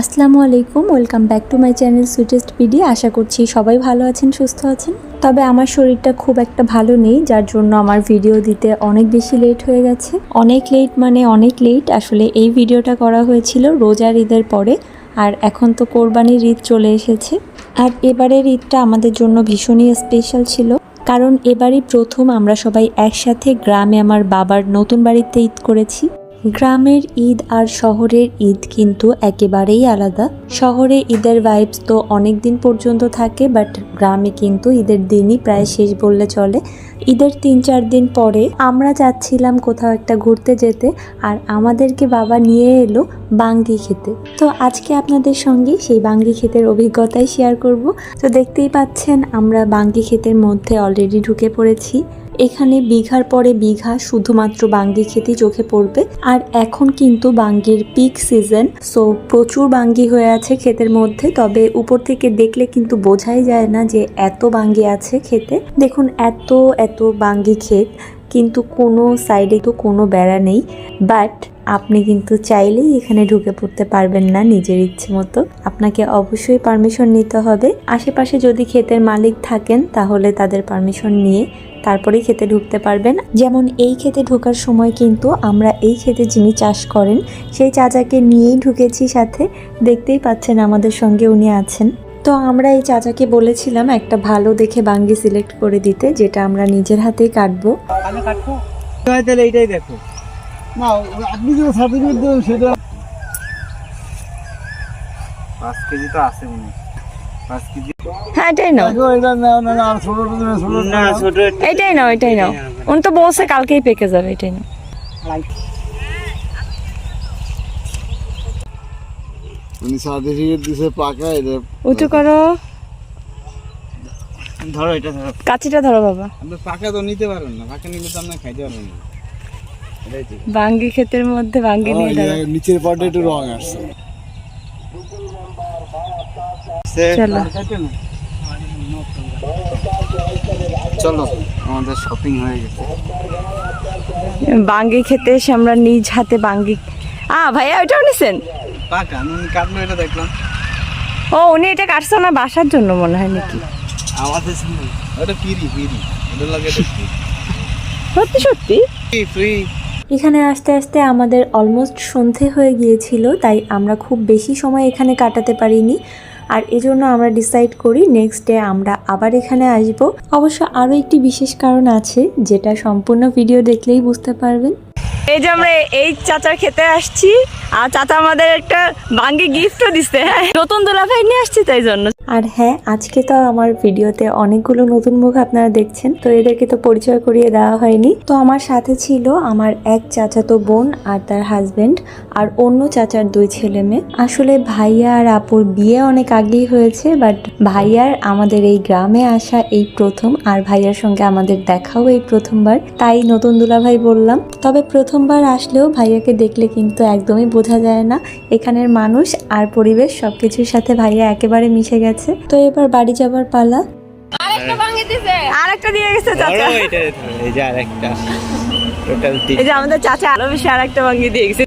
আসসালামু আলাইকুম, welcome back to my channel sweetest PD. আশা করছি সবাই ভালো আছেন, সুস্থ আছেন। তবে আমার শরীরটা খুব একটা ভালো নেই, যার জন্য আমার ভিডিও দিতে অনেক বেশি লেট হয়ে গেছে। অনেক লেট মানে অনেক লেট আসলে এই ভিডিওটা করা হয়েছিল রোজার ঈদের পরে, আর এখন তো কোরবানির ঈদ চলে এসেছে। আর এবারের ঈদটা আমাদের জন্য ভীষণই স্পেশাল ছিল। কারণ এবারই প্রথম আমরা সবাই একসাথে গ্রামে আমার বাবার নতুন বাড়িতে ঈদ করেছি। গ্রামের ঈদ আর শহরের ঈদ কিন্তু একেবারেই আলাদা। শহরে ঈদের ভাইবস তো অনেক দিন পর্যন্ত থাকে বাট গ্রামে কিন্তু ঈদের দিনই প্রায় শেষ বললে চলে। ঈদের তিন চার দিন পরে আমরা যাচ্ছিলাম কোথাও একটা ঘুরতে যেতে আর আমাদেরকে বাবা নিয়ে এলো বাঙ্গি খেতে। তো আজকে আপনাদের সঙ্গে সেই বাঙ্গি ক্ষেতের অভিজ্ঞতাই শেয়ার করব। তো দেখতেই পাচ্ছেন আমরা বাঙ্গি ক্ষেতের মধ্যে অলরেডি ঢুকে পড়েছি। এখানে বিঘার পরে বিঘা শুধুমাত্র বাঙ্গি খেতে চোখে পড়বে। আর এখন কিন্তু বাঙ্গির পিক সিজন সো প্রচুর বাঙ্গি হয়ে আছে ক্ষেতের মধ্যে, তবে উপর থেকে দেখলে কিন্তু বোঝাই যায় না যে এত বাঙ্গি আছে খেতে দেখুন, এত এত বাঙ্গি ক্ষেত, কিন্তু কোনো সাইডে তো কোনো বেড়া নেই বাট আপনি কিন্তু চাইলেই এখানে ঢুকে পড়তে পারবেন না নিজের ইচ্ছে মতো। আপনাকে অবশ্যই পারমিশন নিতে হবে। আশেপাশে যদি ক্ষেতের মালিক থাকেন, তাহলে তাদের পারমিশন নিয়ে তারপরেই খেতে ঢুকতে পারবেন। যেমন এই খেতে ঢোকার সময় কিন্তু আমরা এই খেতে যিনি চাষ করেন সেই চাচাকে নিয়েই ঢুকেছি সাথে। দেখতেই পাচ্ছেন আমাদের সঙ্গে উনি আছেন। তো আমরা এই চাচাকে বলেছিলাম একটা ভালো দেখে বাঙ্গি সিলেক্ট করে দিতে যেটা আমরা নিজের হাতেই কাটবো। আমি কাটবো? তাহলে এইটাই দেখো। না আপনি যে সার্টিফিকেট দেবেন সেটা পাঁচ কেজি তো আছে মনে হয়। হ্যাঁ এটাই নাও। এটাই এটাই উনি তো বলছে কালকেই পেকে যাবে এটাই নাও। উনি সার্টিফিকেট দিছে পাকা এটা উঁচু করো। ধরো এটা ধরো। কাচিটা ধরো বাবা। আপনি পাকা তো নিতে পারবেন না পাকা নিলে তো আপনি খাইতে পারবেন না। বাঙ্গি ক্ষেতের মধ্যে বাঙ্গি ও, নিয়ে নিচের পাটে একটু রং আসছে। চলো। চলো আমাদের শপিং হয়ে গেছে। বাঙ্গি খেতে এসে আমরা নিজ হাতে বাঙ্গি আ ভাইয়া ওইটাও নিছেন পাকা আমি কাটলো এটা দেখলাম। ও উনি এটা কাটছে না বাসার জন্য মনে হয় নাকি? আমাদের ওটা পিরি পিরি ওটা লাগে সত্যি সত্যি? ফ্রি এখানে আস্তে আস্তে আমাদের অলমোস্ট সন্ধে হয়ে গিয়েছিল তাই আমরা খুব বেশি সময় এখানে কাটাতে পারিনি। আর এজন্য আমরা ডিসাইড করি নেক্সট ডে আমরা আবার এখানে আসব। অবশ্য আরও একটি বিশেষ কারণ আছে, যেটা সম্পূর্ণ ভিডিও দেখলেই বুঝতে পারবেন। এই যে আমরা এই চাচার খেতে আসছি, আর চাচা আমাদের একটা বাঙ্গি গিফটও দিচ্ছে। হ্যাঁ নতুন দোলা ভাই নিয়ে আসছি তাই জন্য। আর হ্যাঁ আজকে তো আমার ভিডিওতে অনেকগুলো নতুন মুখ আপনারা দেখছেন, তো এদেরকে তো পরিচয় করিয়ে দেওয়া হয়নি। তো আমার সাথে ছিল আমার এক চাচাতো বোন আর তার হাজবেন্ড আর অন্য চাচার দুই ছেলে মেয়ে। আসলে ভাইয়া আর আপুর বিয়ে অনেক আগেই হয়েছে বাট ভাইয়ার আমাদের এই গ্রামে আসা এই প্রথম আর ভাইয়ার সঙ্গে আমাদের দেখাও এই প্রথমবার, তাই নতুন দুলাভাই বললাম। তবে প্রথমবার আসলেও ভাইয়াকে দেখলে কিন্তু একদমই বোঝা যায় না, এখানের মানুষ আর পরিবেশ সবকিছুর সাথে ভাইয়া একেবারে মিশে গেছে। তো এবার বাড়ি যাবার পালা। আর একটা দিয়ে গেছে চাচা। এই যে আরেকটা। টোটাল এই যে আমাদের চাচা আরও বেশি আরেকটা ভাঙিয়ে দিয়েছে দিয়ে গেছে।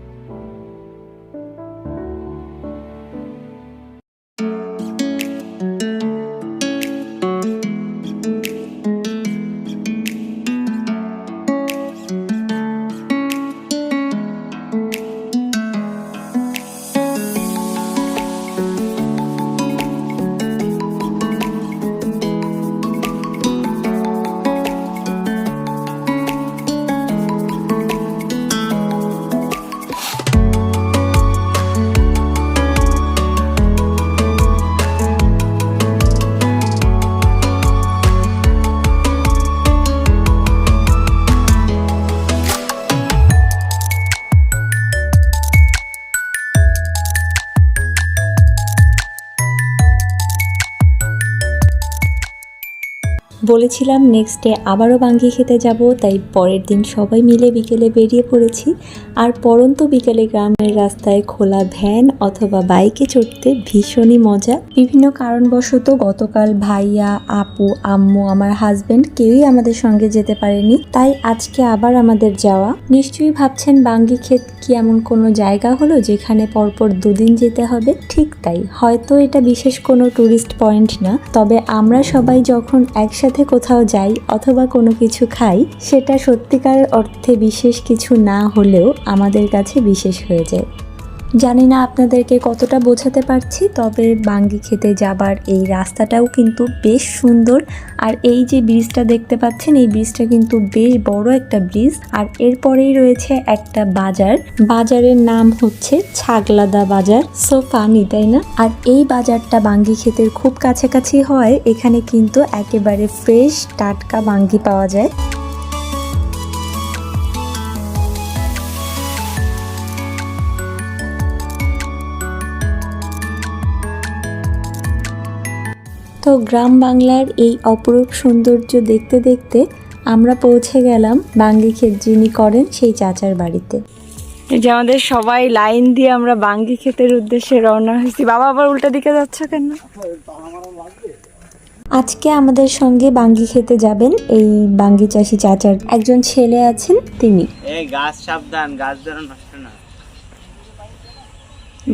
বলেছিলাম নেক্সট ডে আবারও বাঙ্গি খেতে যাব, তাই পরের দিন সবাই মিলে বিকেলে বেরিয়ে পড়েছি। আর পরন্ত বিকেলে গ্রামের রাস্তায় খোলা ভ্যান অথবা বাইকে চড়তে ভীষণই মজা। বিভিন্ন কারণবশত গতকাল ভাইয়া, আপু, আম্মু, আমার হাজব্যান্ড কেউই আমাদের সঙ্গে যেতে পারেনি। তাই আজকে আবার আমাদের যাওয়া। নিশ্চয়ই ভাবছেন বাঙ্গি ক্ষেত কি এমন কোনো জায়গা হলো যেখানে পরপর দুদিন যেতে হবে? ঠিক তাই। হয়তো এটা বিশেষ কোনো ট্যুরিস্ট পয়েন্ট না। তবে আমরা সবাই যখন একসাথে কোথাও যাই অথবা কোনো কিছু খাই, সেটা সত্যিকার অর্থে বিশেষ কিছু না হলেও আমাদের কাছে বিশেষ হয়ে যায়। জানি না আপনাদেরকে কতটা বোঝাতে পারছি, তবে বাঙ্গি খেতে যাবার এই রাস্তাটাও কিন্তু বেশ সুন্দর। আর এই যে ব্রিজটা দেখতে পাচ্ছেন, এই ব্রিজটা কিন্তু বেশ বড় একটা ব্রিজ। আর এরপরেই রয়েছে একটা বাজার। বাজারের নাম হচ্ছে ছাগলাদা বাজার। সো ফানি তাই না? আর এই বাজারটা বাঙ্গি ক্ষেতের খুব কাছাকাছি হয়। এখানে কিন্তু একেবারে ফ্রেশ টাটকা বাঙ্গি পাওয়া যায়। গ্রাম বাংলার এই অপরূপ সৌন্দর্য দেখতে দেখতে আমরা পৌঁছে গেলাম বাঙ্গি ক্ষেত যিনি করেন সেই চাচার বাড়িতে। এই যে আমাদের সবাই লাইন দিয়ে আমরা বাঙ্গি ক্ষেতের উদ্দেশ্যে রওনা হয়েছি। বাবা আবার উল্টা দিকে যাচ্ছে কেন? আজকে আমাদের সঙ্গে বাঙ্গি খেতে যাবেন এই বাঙ্গি চাষি চাচার একজন ছেলে আছেন তিনি। এই গাছ সাবধান গাছ যেন নষ্ট না।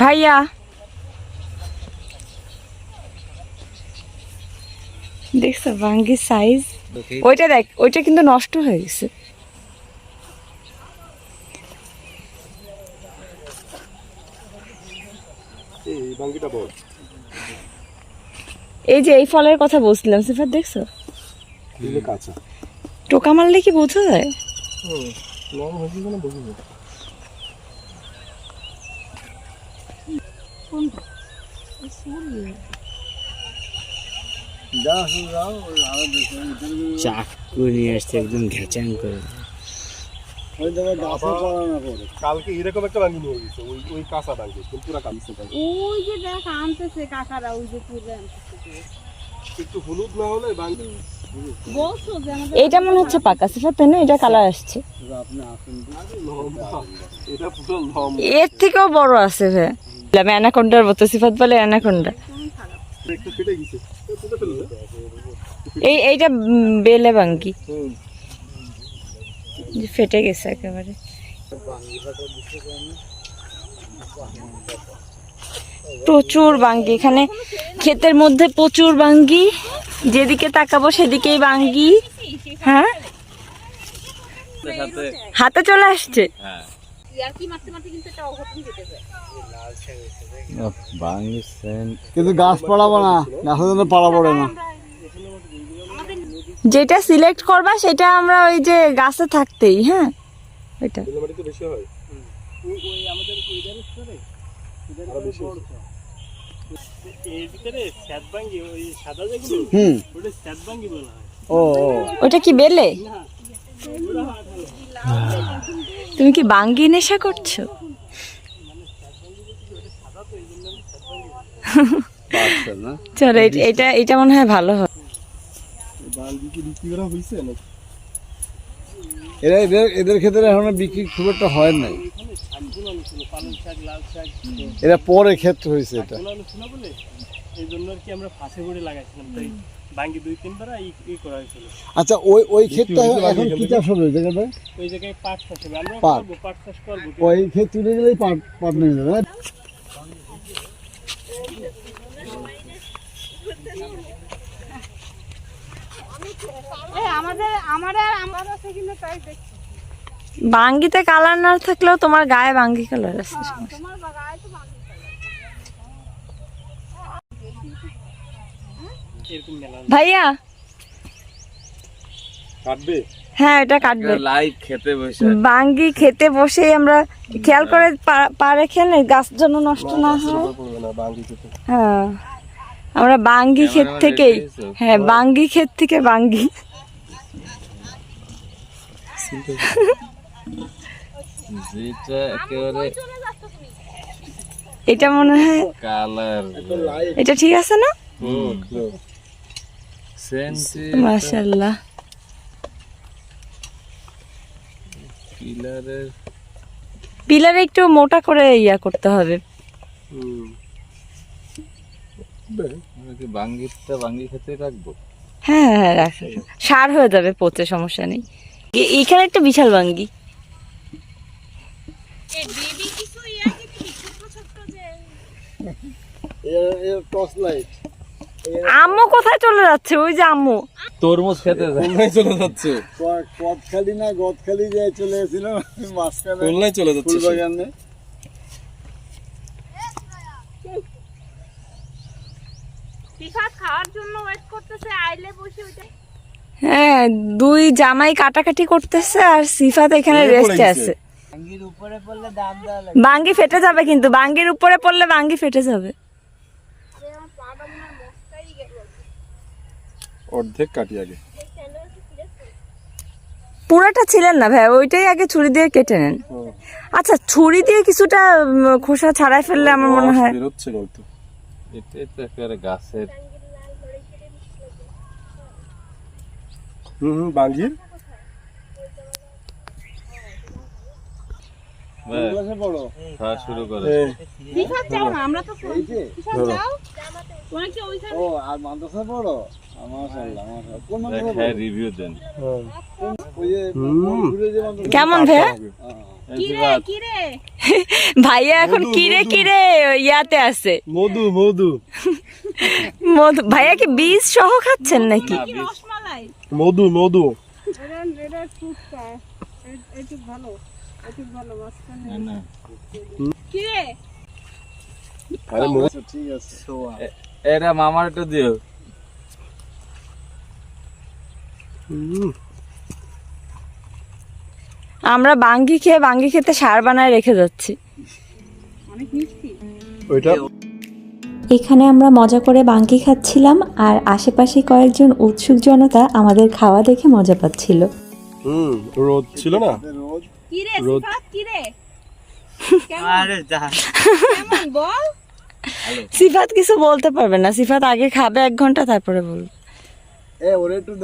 ভাইয়া দেখছ বাঙ্গির সাইজ ওইটা দেখ ওইটা কিন্তু নষ্ট হয়ে গেছে। এই যে এই ফলের কথা বলছিলাম সিফার দেখছ? টোকা মারলে কি বোঝা যায়? দেখো চাকু নিয়ে আসছে একদম ঘেচাং করে। ওই জায়গায় গাছে পড়া না করে কালকে এরকম একটা বাঙ্গি নিয়ে গেছে ওই ওই কাঁচা বাঙ্গি পুরা কাঁচা। ওই যে দেখ আনতেছে কাকারা ওই যে তুলে একটু হলুদ না হলে বাঙ্গি বলছো যে আমাদের এইটা মনে হচ্ছে পাকা সিফার তাই না? এটা কালার আসছে। এর থেকেও বড় আছে ভাই। অ্যানাকোন্ডার মতো সিফাত বলে অ্যানাকোন্ডা একটু গেছে। এই এইটা বেলে বাঙ্গি যে ফেটে গেছে একেবারে। প্রচুর বাঙ্গি এখানে ক্ষেতের মধ্যে প্রচুর বাঙ্গি যেদিকে তাকাবো সেদিকেই বাঙ্গি হ্যাঁ? হাতে চলে আসছে? হ্যাঁ। কিন্তু গাছ পড়াবো না গাছের জন্য পাড়া না। যেটা সিলেক্ট করবা সেটা আমরা ওই যে গাছে থাকতেই হ্যাঁ? ওইটা। ওটা কি বেলে? তুমি কি বাঙ্গি নেশা করছ? চলো এটা এটা মনে হয় ভালো হয়। এরা এদের এদের ক্ষেত্রে এখনও বিক্রি খুব একটা হয় নাই। এরা পরে ক্ষেত্র হয়েছে এটা। এই জন্য আর কি আমরা ফাঁসে করে লাগাইছিলাম তাই বাঙ্গি দুই তিনবার ই ই করা হয়েছিল। আচ্ছা ওই ওই ক্ষেতটা এখন কি চাষ হবে ওই জায়গাটায় ওই জায়গায় পাট চাষ হবে। আমরা পাট। পাট চাষ করব। ওই ক্ষেত তুলে গেলেই পাট পাট নিয়ে যাবে না? আমাদের আমার আর আমার আছে কিন্তু তাই দেখছি। বাঙ্গিতে কালার না থাকলেও তোমার গায়ে বাঙ্গি কালার আছে। তোমার বাগায় তো বাঁধি এরকম মেলা ভাইয়া? কাটবে? হ্যাঁ এটা কাটবে। লাইভ খেতে বসে। বাঙ্গি খেতে বসেই আমরা খেয়াল করে পা- পারে খেলে গাছ যেন নষ্ট না হয়। হ্যাঁ আমরা বাঙ্গি ক্ষেত থেকেই হ্যাঁ বাঙ্গি ক্ষেত থেকে বাঙ্গি। এটা মনে হয় এটা ঠিক আছে না? পিলারের পিলারে একটু মোটা করে ইয়া করতে হবে। কি বাঙ্গি খেতে রাখব? হ্যাঁ হ্যাঁ রাখো সার হয়ে যাবে পচে সমস্যা নেই। এখানে একটা বিশাল বাঙ্গি। Torch light. আম্মু কোথায় চলে যাচ্ছে? ওই যে আম্মু। তরমুজ খেতে খুলনায় চলে যাচ্ছে? কদখালি না গদখালি যে চলে এসেছিল মাঝখানে খুলনায় চলে যাচ্ছে। ফুলবাগানে। খাওয়ার? জন্য ওয়েট করতেছে আইলে বসে ওইটা। হ্যাঁ দুই জামাই কাটাকাটি করতেছে আর সিফাত এখানে রেস্টে আছে। বাঙ্গি ফেটে যাবে কিন্তু বাঙ্গির উপরে পড়লে বাঙ্গি ফেটে যাবে। অর্ধেক কাটি আগে। পুরাটা ছিলেন না ভাই ওইটাই আগে ছুরি দিয়ে কেটে নেন। আচ্ছা ছুরি দিয়ে কিছুটা খোসা ছাড়াই ফেললে আমার মনে হয় বেরোচ্ছে কিন্তু এটাই তো। একেবারে গাছের হুম হুম বাঙ্গির। পড়ো? খাওয়া শুরু করে। আমরা তো ওইখানে ও আর মাদ্রাসা পড়ো? দেন হ্যাঁ। কেমন ভাইয়া এখন কিরে কিরে? ইয়াতে আছে। মধু মধু। মধু- ভাইয়া কি বীজ সহ খাচ্ছেন নাকি? মধু মধু। এটা এটা টুকটা এটুক ভালো এটুক ভালো মাঝখানে না, না। কি রে আরে মধু আচ্ছা, ঠিক আছে এ- এটা মামার একটু দিও হুম, আমরা বাঙ্গি খেয়ে বাঙ্গি খেতে সার বানায় রেখে যাচ্ছি। ওইটা? এখানে আমরা মজা করে বাঙ্কি খাচ্ছিলাম আর আশেপাশে কয়েকজন উৎসুক জনতা আমাদের খাওয়া দেখে মজা পাচ্ছিল। হুম রোদ ছিল না? রোদ কি রে রোদ। সিফাত কি রে? কেমন? বল? সিফাত কিছু বলতে পারবে না। সিফাত আগে খাবে এক ঘণ্টা তারপরে বলবে।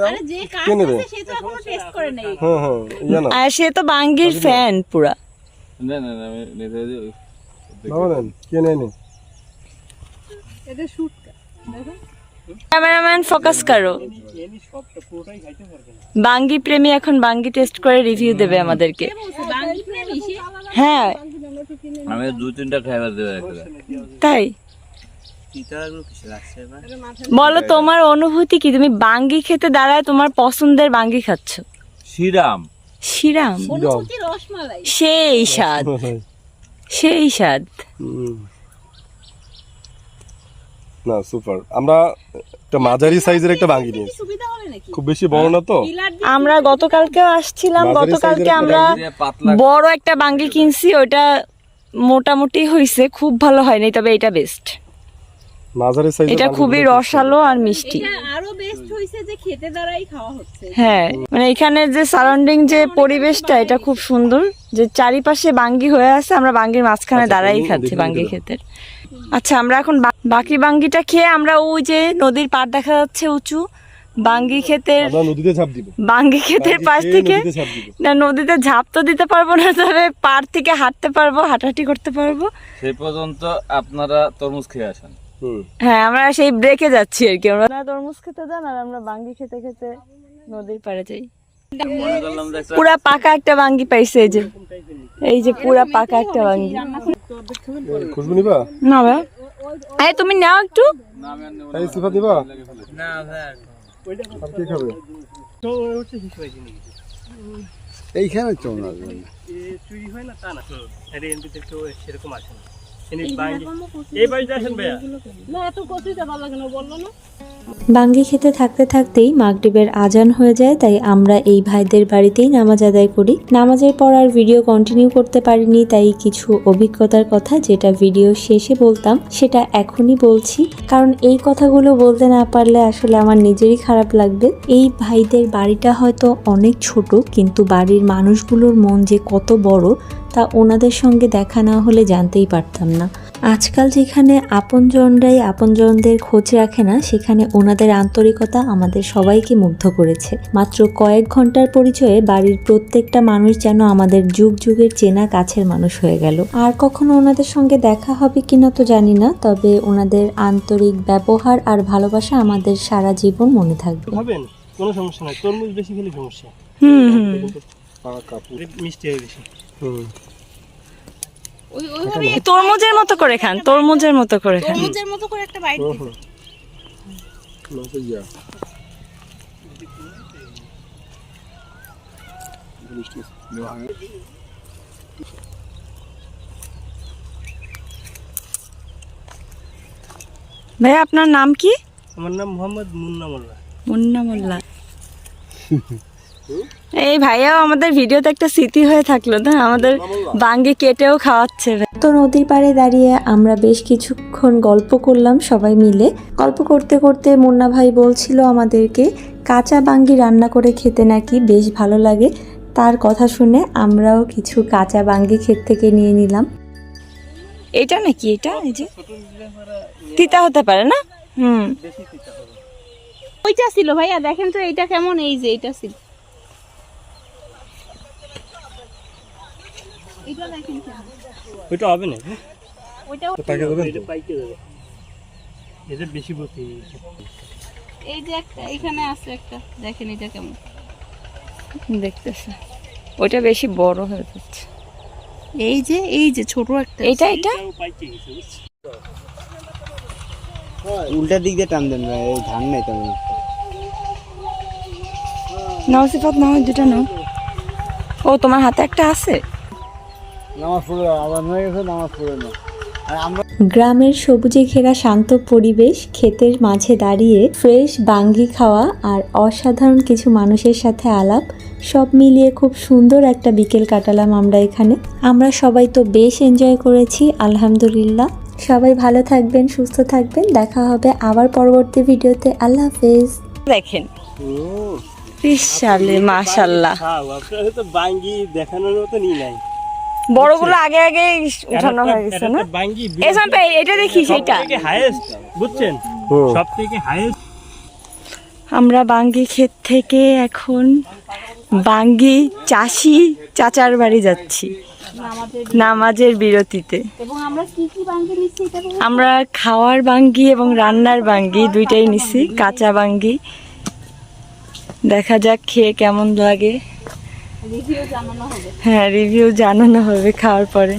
আরে যে কাজ কে নেবে? করছে সে তো এখনও টেস্ট করে নেই। হ্যাঁ হ্যাঁ ইয়ে না আর সে তো বাঙ্গির ফ্যান পুরা। না না না কে এটা ক্যামেরাম্যান ফোকাস করো। বাঙ্গি প্রেমী এখন বাঙ্গি টেস্ট করে রিভিউ দেবে আমাদেরকে। হ্যাঁ। আমি দুই তিনটা খাইবার দেবো তাই? বলো তোমার অনুভূতি কি? তুমি বাঙ্গি খেতে দাঁড়ায় তোমার পছন্দের বাঙ্গি খাচ্ছ। শ্রীরাম রসমালাই। সেই স্বাদ। সেই স্বাদ। না সুপার আমরা একটা মাঝারি সাইজের একটা বাঙ্গি নিয়েছি। সুবিধা হবে নাকি? খুব বেশি বড় না তো? আমরা গতকালকেও আসছিলাম গতকালকে আমরা বড় একটা বাঙ্গি কিনছি ওইটা মোটামুটি হয়েছে খুব ভালো হয়নি তবে এটা বেস্ট মাঝারি সাইজের এটা খুবই রসালো আর মিষ্টি। আরও বেস্ট হইছে যে খেতে দ্বারাই খাওয়া হচ্ছে। হ্যাঁ মানে এখানে যে সারাউন্ডিং যে পরিবেশটা এটা খুব সুন্দর। যে চারিপাশে বাঙ্গি হয়ে আছে আমরা বাঙ্গির মাঝখানে আচ্ছা, দাঁড়াই খাচ্ছি বাঙ্গি। খেতে। আচ্ছা আমরা এখন বাকি বাঙ্গিটা খেয়ে আমরা ওই যে নদীর পাড় দেখা যাচ্ছে উঁচু। বাঙ্গি ক্ষেতের নদীতে ঝাঁপ বাঙ্গি ক্ষেতের পাশ থেকে নদীতে ঝাঁপ দিব। না নদীতে ঝাঁপ তো দিতে পারব না তবে পাড় থেকে হাঁটতে পারব হাঁটাহাঁটি করতে পারব। সেই পর্যন্ত আপনারা তরমুজ খেয়ে আসেন। হ্যাঁ আমরা সেই ব্রেকে যাচ্ছি আর কি। আমরা না তরমুজ খেতে যান আর আমরা বাঙ্গি খেতে খেতে নদীর পাড়ে যাই। পুরা পাকা একটা বাঙ্গি পাইছে এই যে। এই যে পুরা পাকা একটা বাঙ্গি। খুশবু নিবা? না ভাই। এই তুমি নাও একটু। এই সিফা দিবা? না আর কে খাবে? তো হচ্ছে হিসেবে এইখানে চলে এ চুরি হয় না তা না? তো সেরকম আসে না। বাঙ্গি খেতে থাকতে থাকতেই মাগরিবের আজান হয়ে যায় তাই আমরা এই ভাইদের বাড়িতেই নামাজ আদায় করি। নামাজের পর আর ভিডিও কন্টিনিউ করতে পারিনি তাই কিছু অভিজ্ঞতার কথা যেটা ভিডিও শেষে বলতাম সেটা এখনই বলছি। কারণ এই কথাগুলো বলতে না পারলে আসলে আমার নিজেরই খারাপ লাগবে। এই ভাইদের বাড়িটা হয়তো অনেক ছোট কিন্তু বাড়ির মানুষগুলোর মন যে কত বড় তা ওনাদের সঙ্গে দেখা না হলে জানতেই পারতাম না। আজকাল যেখানে আপনজনরাই আপনজনদের খোঁজ রাখে না সেখানে ওনাদের আন্তরিকতা আমাদের সবাইকে মুগ্ধ করেছে। মাত্র কয়েক ঘণ্টার পরিচয়ে বাড়ির প্রত্যেকটা মানুষ যেন আমাদের যুগ যুগের চেনা কাছের মানুষ হয়ে গেল। আর কখনো ওনাদের সঙ্গে দেখা হবে কিনা তো জানি না তবে ওনাদের আন্তরিক ব্যবহার আর ভালোবাসা আমাদের সারা জীবন মনে থাকবে। কোনো সমস্যা নাই। তরমুজ বেশি খেলে সমস্যা। হুম হুম। মিষ্টি হয় বেশি। তরমুজের মতো করে খান তরমুজের মতো করে খান। তরমুজের মতো করে একটা বাইট ভাই আপনার নাম কি? আমার নাম মোহাম্মদ মুন্না মোল্লা মুন্না মোল্লা এই ভাইয়াও আমাদের ভিডিওতে একটা স্মৃতি হয়ে থাকল না? আমাদের বাঙ্গি কেটেও খাওয়াচ্ছে তো নদীর পাড়ে দাঁড়িয়ে আমরা বেশ কিছুক্ষণ গল্প করলাম সবাই মিলে। গল্প করতে করতে মুন্না ভাই বলছিল আমাদেরকে কাঁচা বাঙ্গি রান্না করে খেতে নাকি বেশ ভালো লাগে। তার কথা শুনে আমরাও কিছু কাঁচা বাঙ্গি ক্ষেত থেকে নিয়ে নিলাম। এটা নাকি? এটা এই যে তিতা হতে পারে না? হুম। ওইটা ছিল ভাইয়া দেখেন তো এইটা কেমন এই যে এইটা ছিল। এটা দেখেন ওইটা হবে না হ্যাঁ? ওইটাও এটা পাইকে যাবে এদের বেশি এই যে। একটা এখানে আছে একটা। দেখেন এটা কেমন। দেখতেছে ওইটা বেশি বড় হয়ে যাচ্ছে। এই যে এই যে ছোট একটা এটা এটা পাইকে উল্টা দিক দিয়ে টান দেন ভাই এই ধান নাই তেমন নাও সিফাত নাও দুটা নাও। ও তোমার হাতে একটা আছে? নামাজ পড়ে আবার হয়ে গেছে নামাজ পড়ে না আর আমরা গ্রামের সবুজে ঘেরা শান্ত পরিবেশ ক্ষেতের মাঝে দাঁড়িয়ে ফ্রেশ বাঙ্গি খাওয়া আর অসাধারণ কিছু মানুষের সাথে আলাপ সব মিলিয়ে খুব সুন্দর একটা বিকেল কাটালাম আমরা এখানে। আমরা সবাই তো বেশ এনজয় করেছি আলহামদুলিল্লাহ। সবাই ভালো থাকবেন সুস্থ থাকবেন দেখা হবে আবার পরবর্তী ভিডিওতে। আল্লাহ হাফেজ। দেখেন। বিশালে মাশাল্লাহ। তো বাঙ্গি দেখানোর মতো নি নাই। বড়গুলো আগে আগে উঠানো হয়ে গেছে না? এই সম্পে এটা দেখি সেটা হাইয়েস্ট বুঝছেন? সব থেকে হাইয়েস্ট আমরা বাঙ্গি ক্ষেত থেকে এখন বাঙ্গি চাষি চাচার বাড়ি যাচ্ছি নামাজের বিরতিতে। আমরা কি কি বাঙ্গি নিচ্ছি এটা বলুন। আমরা খাওয়ার বাঙ্গি এবং রান্নার বাঙ্গি দুইটাই নিছি কাঁচা বাঙ্গি। দেখা যাক খেয়ে কেমন লাগে। হ্যাঁ রিভিউ জানানো হবে খাওয়ার পরে।